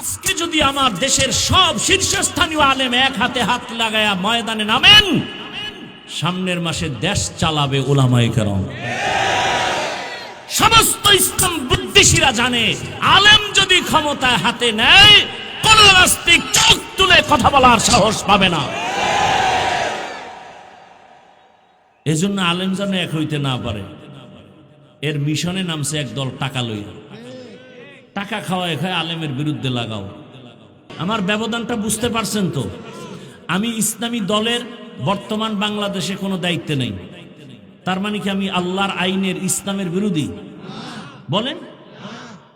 আজকে যদি আমার দেশের সব শীর্ষস্থানীয় আলেম এক হাতে হাত লাগায়া ময়দানে নামেন, সামনের মাসে দেশ চালাবে ওলামাই কারণ সমস্ত ইসলাম বুদ্ধিসীরা জানে, আলেম যদি ক্ষমতা হাতে নেয়, কোন নাস্তিক চোখ তুলে কথা বলার সাহস পাবে না। এজন্য আলেম যেন এক হইতে না পারে। এর মিশনে নামছে একদল টাকা লইয়া। টাকা খাওয়ায় খায় আলেমের বিরুদ্ধে লাগাও। আমার ব্যবধানটা বুঝতে পারছেন তো? আমি ইসলামী দলের বর্তমান বাংলাদেশে কোনো দায়িত্বে নেই। তার মানে কি আমি আল্লাহর আইনের ইসলামের বিরোধী? বলেন।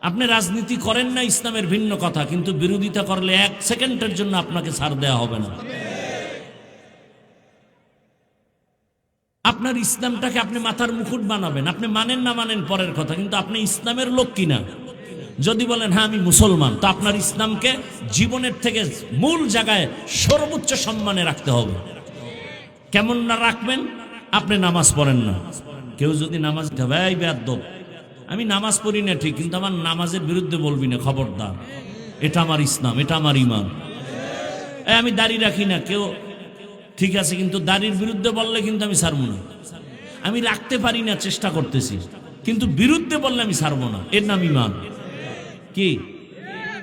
আপনি রাজনীতি করেন না, ইসলামের ভিন্ন কথা, কিন্তু বিরোধিতা করলে এক সেকেন্ডের জন্য আপনাকে ছাড় দেওয়া হবে না। আপনার ইসলামটাকে আপনি মাথার মুকুট বানাবেন। আপনি মানেন না মানেন পরের কথা, কিন্তু আপনি ইসলামের লোক কিনা? যদি বলেন হ্যাঁ আমি মুসলমান, তো আপনার ইসলামকে জীবনের থেকে মূল জায়গায় সর্বোচ্চ সম্মানে রাখতে হবে। কেমন না রাখবেন, আপনি নামাজ পড়েন না। কেউ যদি নামাজ ভাই বেয়াদ্দব আমি নামাজ পড়ি না ঠিক, কিন্তু আমার নামাজের বিরুদ্ধে বলবি না, খবরদার। এটা আমার ইসলাম, এটা আমার ইমান আমি দাড়ি রাখি না, কেউ, ঠিক আছে, কিন্তু দাড়ির বিরুদ্ধে বললে কিন্তু আমি ছাড়বো না। আমি রাখতে পারি না, চেষ্টা করতেছি, কিন্তু বিরুদ্ধে বললে আমি ছাড়বো না। এর নাম ইমান কি?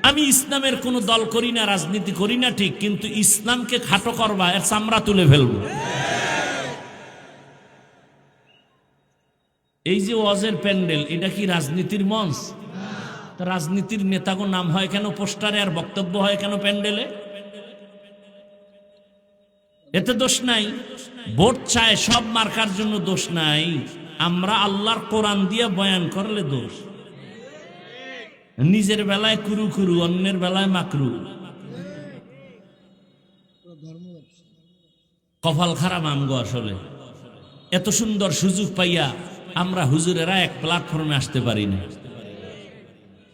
আমি ইসলামের কোনো দল করি না, রাজনীতি করি না, ঠিক, কিন্তু ইসলামকে খাটো করবা, এর চামড়া তুলে ফেলব। এই যে ওয়াজের প্যান্ডেল, এটা কি রাজনীতির মঞ্চ? রাজনীতির নেতাগো নাম হয় কেন পোস্টারে, আর বক্তব্য হয় কেন প্যান্ডেলে? এতে দোষ নাই। ভোট চায় সব মার্কার জন্য দোষ নাই। আমরা আল্লাহর কোরআন দিয়ে বয়ান করলে দোষ। নিজের বেলায় কুরু কুরু, অন্যের বেলায় মাকরু। কপাল খারাপ আমগো আসলে। এত সুন্দর সুযোগ পাইয়া আমরা হুজুরেরা এক প্ল্যাটফর্মে আসতে পারি না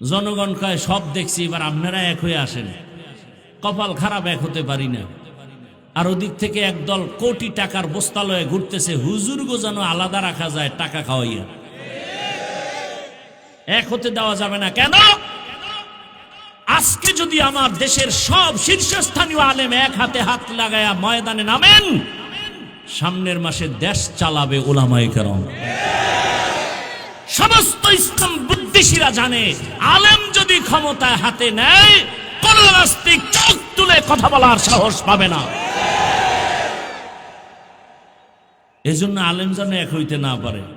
জনগণ কয়, সব দেখছি, এবার আপনারা এক হয়ে আসেন। কপাল খারাপ এক হতে পারি না। আর ওদিক থেকে একদল কোটি টাকার বস্তালয়ে ঘুরতেছে হুজুর গো যেন আলাদা রাখা যায় টাকা খাওয়াইয়া। এক হতে দেওয়া যাবে না। কেন? আজকে যদি আমার দেশের সব শীর্ষস্থানীয় আলেম এক হাতে হাত লাগায়া ময়দানে নামেন, সামনের মাসে দেশ চালাবে ওলামাই কারণ সমস্ত ইসলাম বুদ্ধিসীরা জানে, আলেম যদি ক্ষমতায় হাতে নেয়, কোন নাস্তিক চোখ তুলে কথা বলার সাহস পাবে না। এজন্য আলেম যেন এক হইতে না পারে।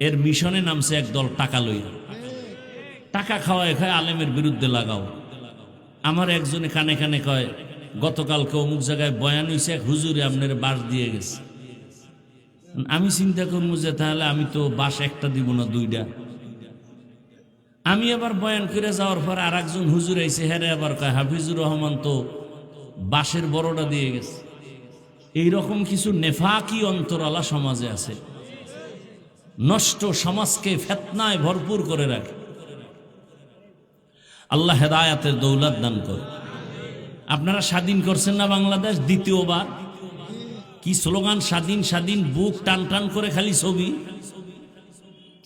এর মিশনে নামছে একদল টাকা লইয়া। টাকা খাওয়ায় খায় আলেমের বিরুদ্ধে লাগাও। আমার একজনে কানে কানে কয়, গতকালকে অমুক জায়গায় বয়ান হয়েছে এক হুজুরে আপনার বাস দিয়ে গেছে। আমি চিন্তা করব যে তাহলে আমি তো বাস একটা দিব না, দুইটা। আমি আবার বয়ান করে যাওয়ার পর আর একজন হুজুর আইসে হেরে আবার কয়, হাফিজুর রহমান তো বাসের বড়টা দিয়ে গেছে। এইরকম কিছু নেফাকি অন্তরালা সমাজে আছে। নষ্ট সমাজকে ফেতনায় ভরপুর করে রাখে। আল্লাহ হেদায়াতের দৌলত দান করে। আপনারা স্বাধীন করছেন না বাংলাদেশ? দ্বিতীয়বার। কি স্লোগান? স্বাধীন স্বাধীন, বুক টান টান করে খালি ছবি।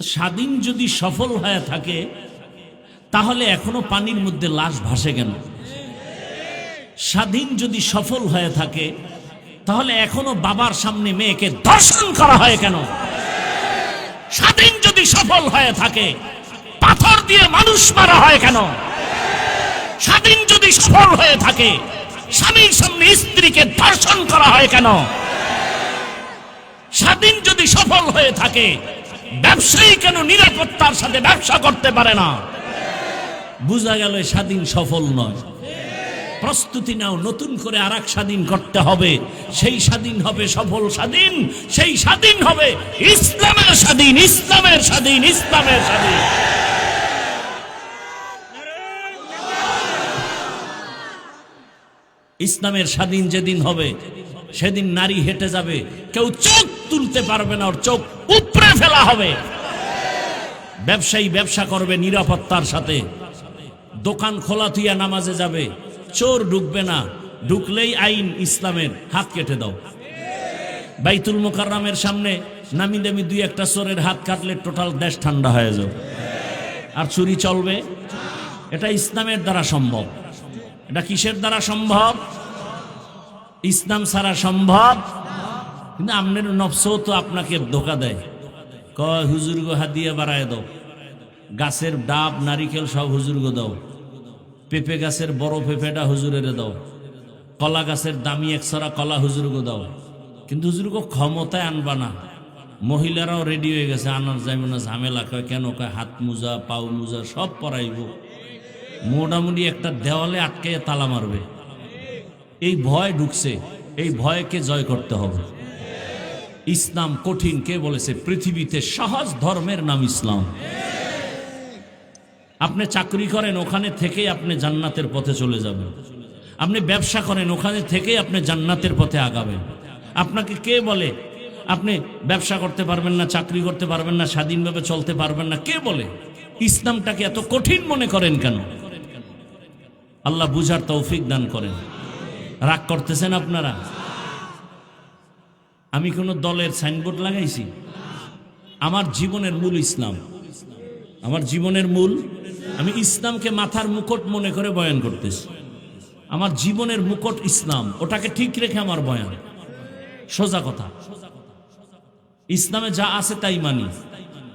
স্বাধীন যদি সফল হয়ে থাকে, তাহলে এখনও পানির মধ্যে লাশ ভাসে কেন? স্বাধীন যদি সফল হয়ে থাকে, তাহলে এখনও বাবার সামনে মেয়েকে দর্শন করা হয় কেন? স্বাধীন যদি সফল হয়ে থাকে, পাথর দিয়ে মানুষ মারা হয় কেন? স্বাধীন যদি সফল হয়ে থাকে স্বামীর সামনে স্ত্রীকে ধর্ষণ করা হয় কেন? স্বাধীন যদি সফল হয়ে থাকে, ব্যবসায়ী কেন নিরাপত্তার সাথে ব্যবসা করতে পারে না? বোঝা গেল স্বাধীন সফল নয়। প্রস্তুতি নাও, নতুন করে আর স্বাধীন করতে হবে। সেই স্বাধীন হবে সফল স্বাধীন, সেই স্বাধীন হবে ইসলামের স্বাধীন ইসলামের স্বাধীন ইসলামের স্বাধীন। ইসলামের স্বাধীন যেদিন হবে, সেদিন নারী হেঁটে যাবে। কেউ চোখ তুলতে পারবে না, ওর চোখ উপড়ে ফেলা হবে। ব্যবসায়ী ব্যবসা করবে নিরাপত্তার সাথে। দোকান খোলা থুইয়া নামাজে যাবে। চোর ঢুকবে না। ঢুকলেই আইন ইসলামের হাত কেটে দাও। বাইতুল মোকাররামের সামনে নামি দামি দুই একটা চোরের হাত কাটলে টোটাল দেশ ঠান্ডা হয়ে যাবে। আর চুরি চলবে? এটা ইসলামের দ্বারা সম্ভব। এটা কিসের দ্বারা সম্ভব? ইসলাম ছাড়া সম্ভব? কিন্তু আপনার নফসও তো আপনাকে ধোকা দেয়। কয় হুজুর গো হাদিয়া বাড়ায় দাও। গাছের ডাব, নারিকেল সব হুজুর গো দাও। পেঁপে গাছের বড় পেঁপেটা হুজুরের দাও। কলা গাছের দামি একসরা কলা হুজুর গো দাও। কিন্তু হুজুর গো ক্ষমতায় আনবা না। মহিলারাও রেডি হয়ে গেছে, আনার যাইব না, ঝামেলা কয়, কেন কয়, হাত মোজা, পাও মোজা সব পরাইব। মোটামুটি একটা দেওয়ালে আটকে তালা মারবে। এই ভয় ঢুকছে, এই ভয়কে জয় করতে হবে। ইসলাম কঠিন, কে বলেছে? পৃথিবীতে সহজ ধর্মের নাম ইসলাম। আপনি চাকরি করেন, ওখানে থেকেই আপনি জান্নাতের পথে চলে যাবেন। আপনি ব্যবসা করেন, ওখানে থেকেই আপনি জান্নাতের পথে আগাবেন। আপনাকে কে বলে? আপনি ব্যবসা করতে পারবেন না, চাকরি করতে পারবেন না, স্বাধীনভাবে চলতে পারবেন না, কে বলে? ইসলামটাকে এত কঠিন মনে করেন কেন? আল্লাহ বুঝার তৌফিক দান করেন। রাগ করতেছেন আপনারা? আমি কোনো দলের সাইনবোর্ড লাগাইছি? আমার জীবনের মূল ইসলাম। আমার জীবনের মূল, আমি ইসলামকে মাথার মুকুট মনে করে বয়ান করতেছি। আমার জীবনের মুকুট ইসলাম, ওটাকে ঠিক রেখে আমার বয়ান। সোজা কথা। ইসলামে যা আছে তাই মানি।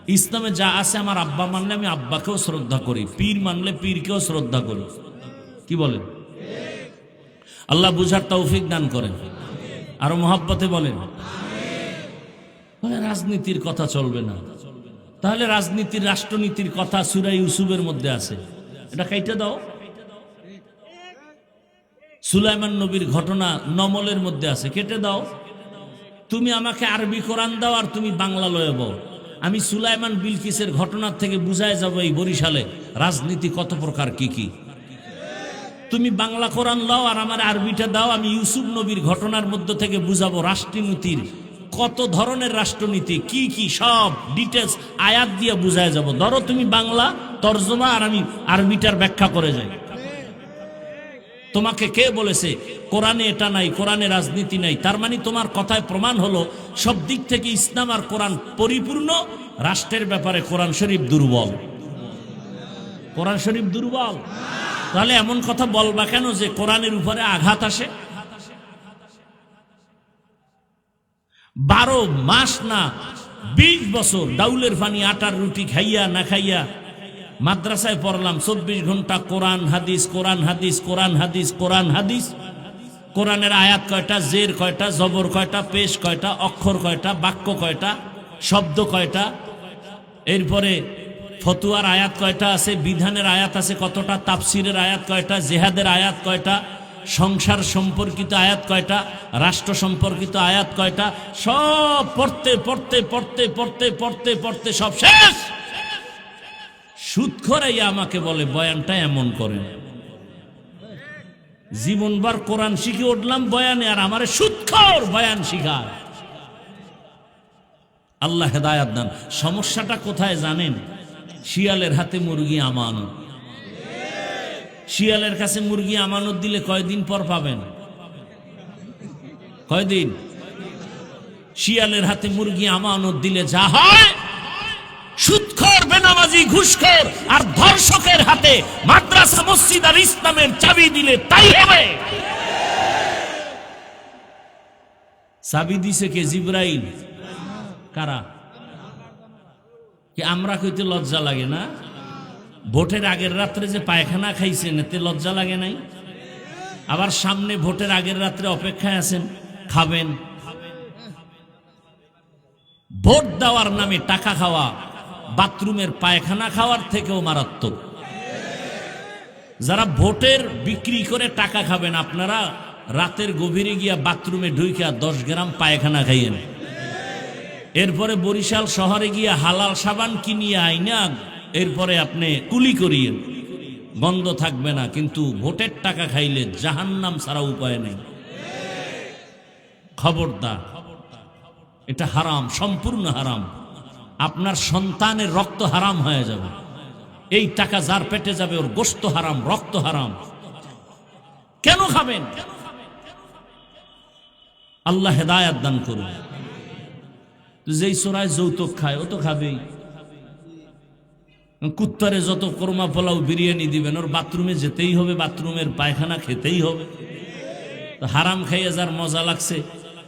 ইসলামে যা আছে আমার আব্বা মানলে আমি আব্বাকেও শ্রদ্ধা করি, পীর মানলে পীরকেও শ্রদ্ধা করি। কি বলেন? আল্লাহ বুঝার তৌফিক দান করেন। আরও মহাব্বতে বলেন। রাজনীতির কথা চলবে না। তাহলে রাজনীতির, রাষ্ট্রনীতির কথা সুরাই ইউসুফের মধ্যে আছে। এটা কাইটা দাও। সুলাইমান নবীর ঘটনা নমলের মধ্যে আছে। কেটে দাও। তুমি আমাকে আরবি কোরআন দাও আর তুমি বাংলা লয়ে বও। আমি সুলাইমান বিলকিসের ঘটনার থেকে বুঝায় যাব এই বরিশালে রাজনীতি কত প্রকার, কি কি? তুমি বাংলা কোরআন লাও আর আমার আরবিটা দাও, আমি ইউসুফ নবীর ঘটনার মধ্য থেকে বুঝাবো রাষ্ট্রনীতির কত ধরনের রাষ্ট্রনীতি, কি কি সব ডিটেলস আয়াত দিয়ে বুঝায় যাব। ধরো তুমি বাংলা, তর্জমা আর আমি আরবিটার ব্যাখ্যা করে যাই। তোমাকে কে বলেছে? কোরআনে এটা নাই, কোরআনে রাজনীতি নাই। তার মানে তোমার কথায় প্রমাণ হলো, সব দিক থেকে ইসলাম আর কোরআন পরিপূর্ণ, রাষ্ট্রের ব্যাপারে কোরআন শরীফ দুর্বল। কোরআন শরীফ দুর্বল? তাহলে এমন কথা বলবা কেন যে কোরআনের উপরে আঘাত আসে? বারো মাস না বিশ বছর ডাউলের পানি, আটার রুটি খাইয়া না খাইয়া মাদ্রাসায় পড়লাম চব্বিশ ঘণ্টা কোরআন, হাদিস কোরআন হাদিস কোরআন হাদিস কোরআন, হাদিস। কোরআনের আয়াত কয়টা, জের কয়টা, জবর কয়টা, পেশ কয়টা, অক্ষর কয়টা, বাক্য কয়টা, শব্দ কয়টা। এরপরে ফতুয়ার আয়াত কয়টা আছে, বিধানের আয়াত আছে কতটা, তাফসিরের আয়াত কয়টা, জেহাদের আয়াত কয়টা সংসার সম্পর্কিত আয়াত কয়টা? রাষ্ট্র সম্পর্কিত আয়াত কয়টা? সব পড়তে পড়তে পড়তে পড়তে পড়তে পড়তে সব শেষ! সুৎখরাই আমাকে বলে, বয়ানটা এমন করেন। জীবনবার কোরআন শিখে উঠলাম বয়ানে, আর আমারে সুৎখর বয়ান শিখায়। আল্লাহ হেদায়াত দান। সমস্যাটা কোথায় জানেন? শিয়ালের হাতে মুরগি আমানত। শিয়ালের কাছে মুরগি আমানত দিলে কয়দিন পর পাবেন? কয়দিন? শিয়ালের হাতে মুরগি আমানত দিলে যা হয়, সুৎখর, বেনামাজি, ঘুষখোর আর ধর্ষকের হাতে মাদ্রাসা, মসজিদ আর ইসলামের চাবি দিলে তাই হবে। চাবি দিছে কে? জিব্রাইল। কারা? আমরা কইতে লজ্জা লাগে না? ভোটের আগের রাত্রে যে পায়খানা খাইছেন, এতে লজ্জা লাগে নাই? আবার সামনে ভোটের আগের রাত্রে অপেক্ষায় আছেন, খাবেন। ভোট দেওয়ার নামে টাকা খাওয়া, বাথরুমের পায়খানা খাওয়ার থেকেও মারাত্মক। যারা ভোটের বিক্রি করে টাকা খাবেন, আপনারা রাতের গভীরে গিয়া বাথরুমে ঢুইকা দশ গ্রাম পায়খানা খাইয়েন। এরপরে বরিশাল শহরে গিয়া হালাল সাবান কিনিয়ে আইনা এরপরে আপনি কুলি করিয়েন বন্ধ থাকবে না, কিন্তু ভোটের টাকা খাইলে জাহান্নাম ছাড়া উপায় নেই। খবরদার, এটা হারাম, সম্পূর্ণ হারাম। আপনার সন্তানের রক্ত হারাম হয়ে যাবে। এই টাকা যার পেটে যাবে, ওর গোস্ত হারাম, রক্ত হারাম। কেন খাবেন? আল্লাহ হেদায়াত দান করুন। যেই সোরায় যৌতুক খায়, ও তো খাবেই। কুত্তারে যত কোরমা পোলাও বিরিয়ানি দিবেন, ওর বাথরুমে যেতেই হবে, বাথরুমের পায়খানা খেতেই হবে। হারাম খাইয়ে যার মজা লাগছে,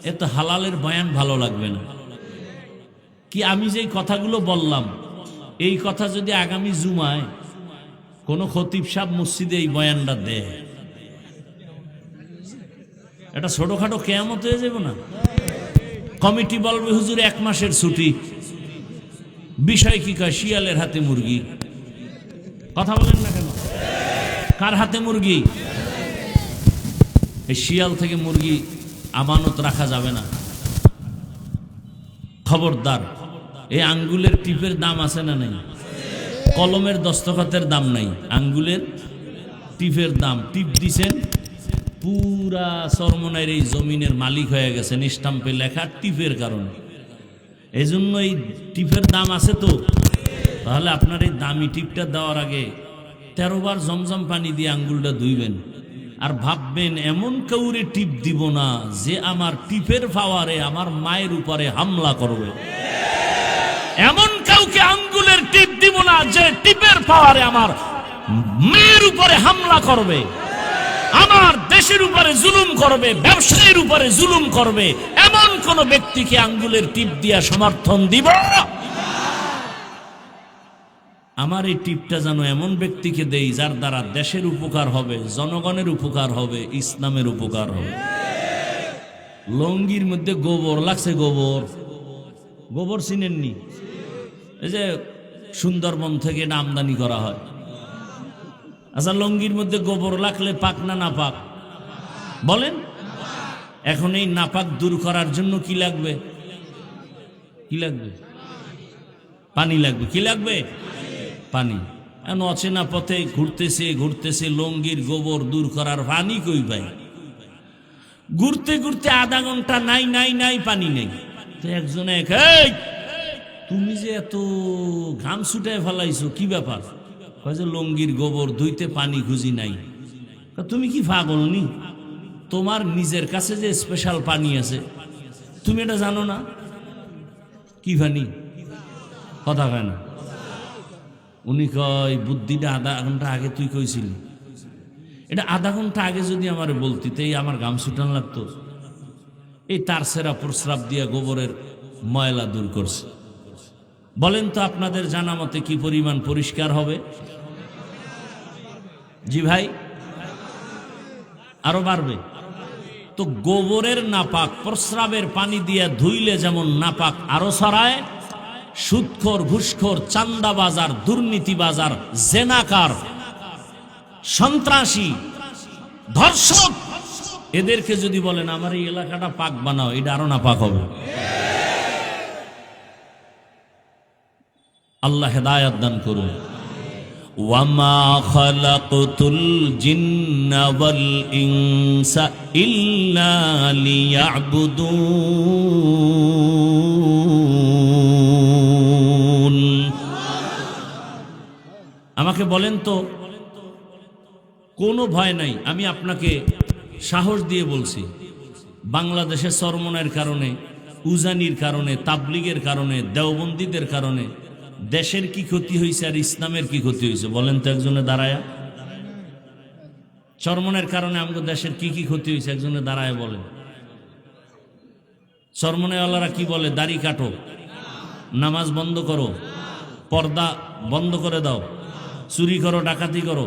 এ তো হালালের বয়ান ভালো লাগবে না। কি আমি যেই কথাগুলো বললাম, এই কথা যদি আগামী জুমায়, কোনো খতিব সাহ মসজিদে এই বয়ানটা দেয়। এটা ছোটখাটো কেয়ামত হয়ে যাবে না? কমিটি বলবে, হুজুর, এক মাসের ছুটি। বিষয় কি কয়? শিয়ালের হাতে মুরগি। কথা বলেন না কেন? কার হাতে মুরগি? এই শিয়াল থেকে মুরগি আমানত রাখা যাবে না। খবরদার, এই আঙ্গুলের টিপের দাম আছে না নাই? কলমের দস্তখতের দাম নাই। আঙ্গুলের টিপের দাম। টিপ দিছেন, পুরা সরমনের এই জমিনের মালিক হয়ে গেছেন। স্টাম্পে লেখা টিপের কারণে। এই জন্য এই টিপের দাম আছে তো। তাহলে আপনার এই দামি টিপটা দেওয়ার আগে তেরো বার জমজম পানি দিয়ে আঙ্গুলটা ধুইবেন। আর ভাববেন, এমন কাউরে টিপ দিব না যে আমার টিপের পাওয়ারে আমার মায়ের উপরে হামলা করবে। এমন কাউকে আঙ্গুলের টিপ দিব না যে টিপের পাওয়ারে আমার মেয়ের উপরে হামলা করবে। আমার দেশের উপরে জুলুম করবে, ব্যবসায়ীর উপরে জুলুম করবে। এমন কোন ব্যক্তিকে আঙ্গুলের টিপ দিয়া সমর্থন দিব? আমার এই টিপটা যেন এমন ব্যক্তিকে দেই যার দ্বারা দেশের উপকার হবে, জনগণের উপকার হবে, ইসলামের উপকার হবে। লঙ্গির মধ্যে গোবর, লাগছে গোবর। গোবর চিনেননি? এই যে সুন্দরবন থেকে এটা আমদানি করা হয়। আচ্ছা লঙ্গির মধ্যে গোবর লাগলে পাক না না পাক? বলেন। এখন এই নাপাক দূর করার জন্য কি লাগবে? কি লাগবে? পানি লাগবে। কি লাগবে? পানি। এখন অচেনা পথে ঘুরতেছে ঘুরতেছে লঙ্গির গোবর দূর করার পানি কই পাই? ঘুরতে ঘুরতে আধা ঘণ্টা নাই নাই নাই, পানি নেই। তো একজনে তুমি যে এত ঘাম ছুটায় ফেলাইছো, কি ব্যাপার? কয় যে, লঙ্গির গোবর ধুইতে পানি খুঁজি নাই। তুমি কি পাগল নি? তোমার নিজের কাছে যে স্পেশাল পানি আছে, তুমি এটা জানো না? কি পানি? কথা হয় না। উনি কয়, বুদ্ধিটা আধা ঘণ্টা আগে তুই কইছিলি। এটা আধা ঘণ্টা আগে যদি আমার বলতি, তো এই আমার গাম ছুটান লাগতো। এই তার সেরা প্রস্রাব দিয়া গোবরের ময়লা দূর করছে। বলেন তো আপনাদের জানা মতে কি পরিমাণ পরিষ্কার হবে? জি ভাই। আরও বাড়বে। তো গোবরের নাপাক, প্রস্রাবের পানি দিয়ে ধুইলে যেমন নাপাক আরও ছড়ায়, সুৎখর, ঘুষখোর, চান্দা বাজার, দুর্নীতি বাজার, জেনাকার, সন্ত্রাসী, ধর্ষক। এদেরকে যদি বলেন, আমার এই এলাকাটা পাক বানাও, এটা আরও না পাক হবে। আল্লাহ হেদায়াত দান করুন। আমাকে বলেন তো, কোনো ভয় নাই, আমি আপনাকে সাহস দিয়ে বলছি। বাংলাদেশের সরমনের কারণে, উজানির কারণে, তাবলিগের কারণে, দেওবন্দিদের কারণে দেশের কি ক্ষতি হয়েছে আর ইসলামের কি ক্ষতি হয়েছে বলেন তো একজনে দাঁড়ায়া। চরমনের কারণে আমাদের দেশের কি কি ক্ষতি হয়েছে একজনে দাঁড়ায় বলেন। চরমনেওয়ালারা কি বলে? দাড়ি কাটো। নামাজ বন্ধ করো। পর্দা বন্ধ করে দাও। চুরি করো, ডাকাতি করো।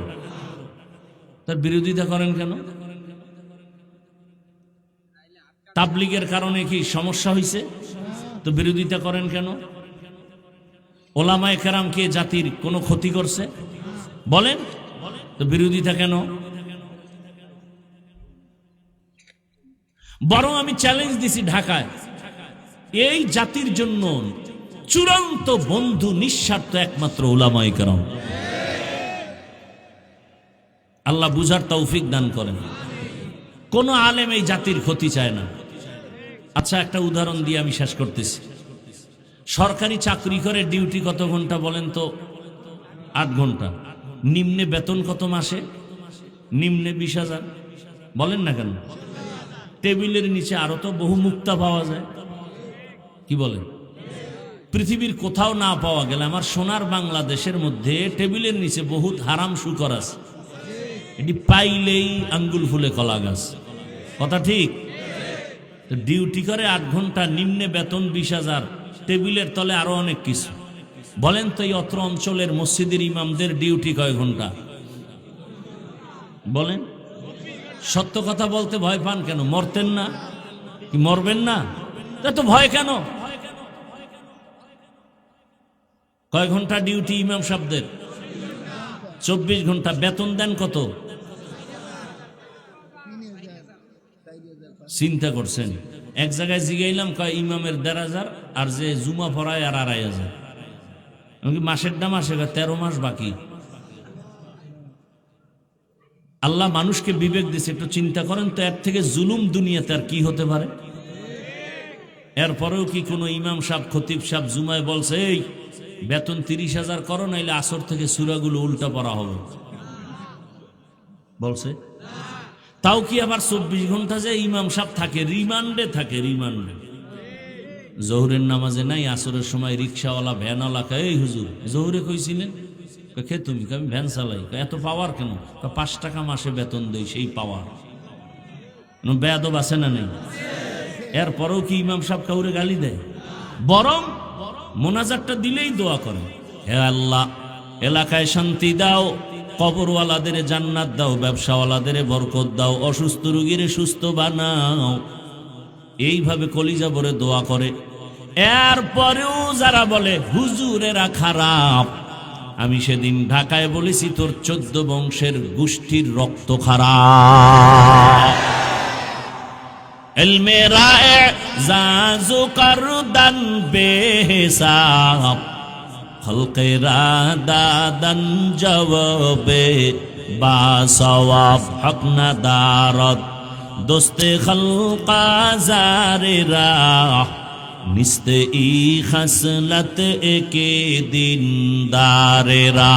তার বিরোধিতা করেন কেন? তাবলিগের কারণে কি সমস্যা হয়েছে তো বিরোধিতা করেন কেন? ওলামায় কেরাম কে জাতির কোনো ক্ষতি করছে? বলেন। তো বিরোধিতা কেন? বরং আমি চ্যালেঞ্জ দিছি ঢাকায়। এই জাতির জন্য চূড়ান্ত বন্ধু নিঃস্বার্থ একমাত্র ওলামায় কেরাম। আল্লাহ বুঝার তৌফিক দান করেন। কোন আলেম এই জাতির ক্ষতি চায় না। আচ্ছা একটা উদাহরণ দিয়ে আমি শেষ করতেছি। সরকারি চাকরি করে ডিউটি কত ঘণ্টা বলেন তো? আট ঘণ্টা। নিম্নে বেতন কত মাসে? নিম্নে বিশ হাজার। বলেন না কেন? টেবিলের নিচে আরও তো বহু মুক্তা পাওয়া যায়। কি বলেন? পৃথিবীর কোথাও না পাওয়া গেলে আমার সোনার বাংলাদেশের মধ্যে টেবিলের নিচে বহুত হারাম শুকর আছে। এটি পাইলেই আঙ্গুল ফুলে কলা গাছ। কথা ঠিক? ডিউটি করে আট ঘণ্টা, নিম্নে বেতন বিশ হাজার। টেবিলের তলে আরও অনেক কিছু। বলেন তো এই অত্র অঞ্চলের মসজিদের ইমামদের ডিউটি কয় ঘণ্টা? বলেন। সত্য কথা বলতে ভয় পান কেন? মরতেন না? কি মরবেন না? তা তো ভয় কেন? কয় ঘণ্টা ডিউটি ইমাম সাহেবদের? চব্বিশ ঘণ্টা। বেতন দেন কত? চিন্তা করছেন। এক জায়গায় জিগাইলাম, কয়, ইমামের দেড় হাজার আর যে জুমা পড়ায় আর আড়াই হাজার। এমনকি মাসের দাম আসে তেরো মাস বাকি। আল্লাহ মানুষকে বিবেক দিছে, একটু চিন্তা করেন তো, এর থেকে জুলুম দুনিয়াতে আর কি হতে পারে? এরপরেও কি কোনো ইমাম সাহেব, খতিব সাহেব জুমায় বলছে, এই, বেতন তিরিশ হাজার করো, নাইলে আসর থেকে সুরাগুলো উল্টা পড়া হবে। বলছে তাও কি আবার চব্বিশ ঘণ্টা যে ইমাম সাহেব থাকে? রিমান্ডে থাকে, রিমান্ডে। জহুরের নামাজে নাই, আসরের সময় রিক্সাওয়ালা, ভ্যানওয়ালা কে এই হুজুর, জহুরে কইছিলেন? কে তুমি? আমি ভ্যান চালাই। এত পাওয়ার কেন? পাঁচ টাকা মাসে বেতন দেই সেই পাওয়ার। বেয়াদব আছে না নেই? এরপরেও কি ইমাম সাহেব কাউরে গালি দেয়? বরং মোনাজারটা দিলেই দোয়া করে। হে আল্লাহ, এলাকায় শান্তি দাও। কবরওয়ালাদের জান্নাত দাও, ব্যবসাওয়ালাদের বরকত দাও, অসুস্থ রুগীর সুস্থ বানাও। এইভাবে কলিজা বলে দোয়া করে। এরপরেও যারা বলে, হুজুরেরা খারাপ। আমি সেদিন ঢাকায় বলেছি, তোর চোদ্দ বংশের গোষ্ঠীর রক্ত খারাপ। এলমেরা যা জোকার দান বেহেসাব। খলকেরা দাদান জবাবে বা সওয়াব হক না দারত দোস্তে খলকা জারেরা নিস্তে ই খাসলত একে দিন দারেরা